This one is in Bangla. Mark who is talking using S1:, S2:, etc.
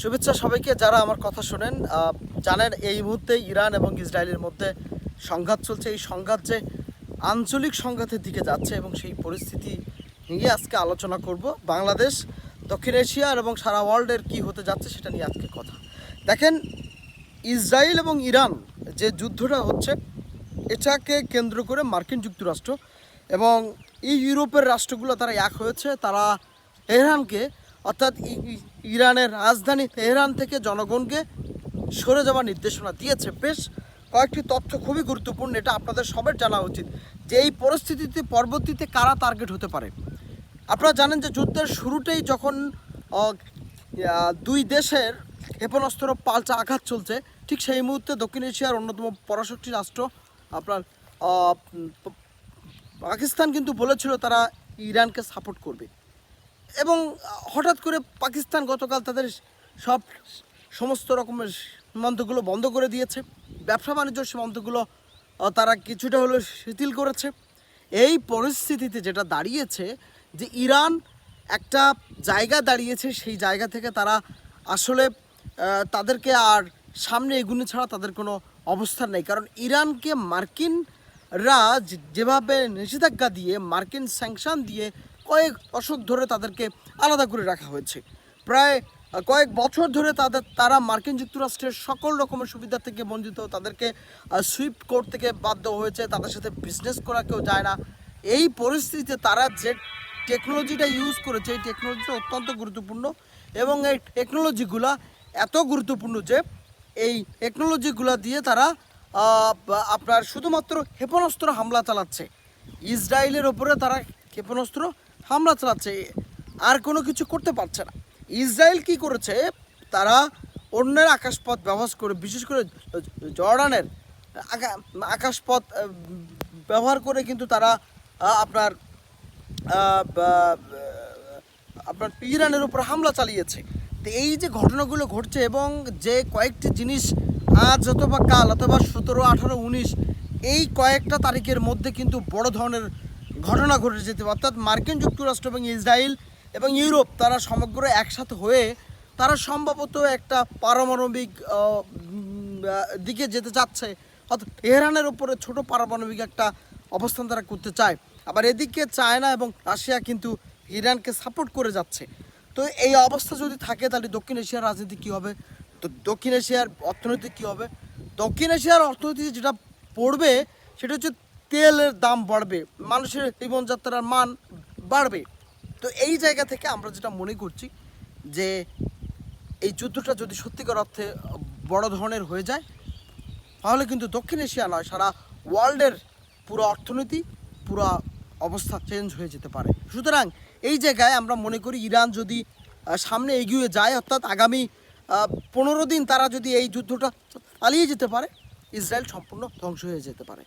S1: শুভেচ্ছা সবাইকে যারা আমার কথা শোনেন। জানেন এই মুহূর্তে ইরান এবং ইসরায়েলের মধ্যে সংঘাত চলছে। এই সংঘাত যে আঞ্চলিক সংঘাতের দিকে যাচ্ছে এবং সেই পরিস্থিতি নিয়ে আজকে আলোচনা করব। বাংলাদেশ, দক্ষিণ এশিয়া এবং সারা ওয়ার্ল্ডের কি হতে যাচ্ছে সেটা নিয়ে আজকে কথা। দেখেন, ইসরায়েল এবং ইরান যে যুদ্ধটা হচ্ছে, এটাকে কেন্দ্র করে মার্কিন যুক্তরাষ্ট্র এবং এই ইউরোপের রাষ্ট্রগুলো তারা এক হয়েছে। তারা তেহরানকে অর্থাৎ ইরানের রাজধানী তেহরান থেকে জনগণকে সরে যাওয়ার নির্দেশনা দিয়েছে। বেশ কয়েকটি তথ্য খুবই গুরুত্বপূর্ণ, এটা আপনাদের সবার জানা উচিত যে এই পরিস্থিতিতে পরবর্তীতে কারা টার্গেট হতে পারে। আপনারা জানেন যে যুদ্ধের শুরুতেই যখন দুই দেশের ক্ষেপণাস্ত্র পাল্টা আঘাত চলছে, ঠিক সেই মুহূর্তে দক্ষিণ এশিয়ার অন্যতম পরাশক্তি রাষ্ট্র, আপনার পাকিস্তান কিন্তু বলেছিল তারা ইরানকে সাপোর্ট করবে। এবং হঠাৎ করে পাকিস্তান গতকাল তাদের সব সমস্ত রকমের সীমান্তগুলো বন্ধ করে দিয়েছে। ব্যবসা বাণিজ্য সীমান্তগুলো তারা কিছুটা হলেও শিথিল করেছে। এই পরিস্থিতিতে যেটা দাঁড়িয়েছে, যে ইরান একটা জায়গা দাঁড়িয়েছে, সেই জায়গা থেকে তারা আসলে তাদেরকে আর সামনে এগুনে ছাড়া তাদের কোনো অবস্থান নেই। কারণ ইরানকে মার্কিনরা যেভাবে নিষেধাজ্ঞা দিয়ে, মার্কিন স্যাংশন দিয়ে কয়েক দশক ধরে তাদেরকে আলাদা করে রাখা হয়েছে। প্রায় কয়েক বছর ধরে তাদের, তারা মার্কিন যুক্তরাষ্ট্রের সকল রকমের সুবিধা থেকে বঞ্চিত, তাদেরকে সুইফট কোর্ট থেকে বাধ্য হয়েছে, তাদের সাথে বিজনেস করা কেউ যায় না। এই পরিস্থিতিতে তারা যে টেকনোলজিটা ইউজ করেছে, এই টেকনোলজিটা অত্যন্ত গুরুত্বপূর্ণ এবং এই টেকনোলজিগুলা এত গুরুত্বপূর্ণ যে এই টেকনোলজিগুলা দিয়ে তারা আপনার শুধুমাত্র ক্ষেপণাস্ত্র হামলা চালাচ্ছে। ইসরায়েলের ওপরে তারা ক্ষেপণাস্ত্র হামলা চালাচ্ছে, আর কোনো কিছু করতে পারছে না। ইসরায়েল কি করেছে? তারা অন্যের আকাশপথ ব্যবহার করে, বিশেষ করে জর্ডানের আকা- আকাশপথ ব্যবহার করে কিন্তু তারা আপনার আপনার ইরানের উপর হামলা চালিয়েছে। তো এই যে ঘটনাগুলো ঘটছে এবং যে কয়েকটি জিনিস আজ অথবা কাল অথবা সতেরো, আঠারো, উনিশ, এই কয়েকটা তারিখের মধ্যে কিন্তু বড় ধরনের ঘটনা ঘটে যেতে অর্থাৎ মার্কিন যুক্তরাষ্ট্র এবং ইসরায়েল এবং ইউরোপ তারা সমগ্র একসাথে হয়ে তারা সম্ভবত একটা পারমাণবিক দিকে যেতে চাচ্ছে। অর্থাৎ তেহরানের উপরে ছোট পারমাণবিক একটা অবস্থান তারা করতে চায়। আবার এদিকে চায়না এবং রাশিয়া কিন্তু ইরানকে সাপোর্ট করে যাচ্ছে। তো এই অবস্থা যদি থাকে, তাহলে দক্ষিণ এশিয়ার রাজনীতি কী হবে? তো দক্ষিণ এশিয়ার অর্থনীতি কী হবে? দক্ষিণ এশিয়ার অর্থনীতি যেটা পড়বে, সেটা হচ্ছে তেলের দাম বাড়বে, মানুষের জীবনযাত্রার মান বাড়বে। তো এই জায়গা থেকে আমরা যেটা মনে করছি যে এই যুদ্ধটা যদি সত্যিকার অর্থে বড় ধরনের হয়ে যায়, তাহলে কিন্তু দক্ষিণ এশিয়া নয়, সারা ওয়ার্ল্ডের পুরো অর্থনীতি, পুরো অবস্থা চেঞ্জ হয়ে যেতে পারে। সুতরাং এই জায়গায় আমরা মনে করি ইরান যদি সামনে এগিয়ে যায়, অর্থাৎ আগামী পনেরো দিন তারা যদি এই যুদ্ধটা চালিয়ে যেতে পারে, ইসরায়েল সম্পূর্ণ ধ্বংস হয়ে যেতে পারে।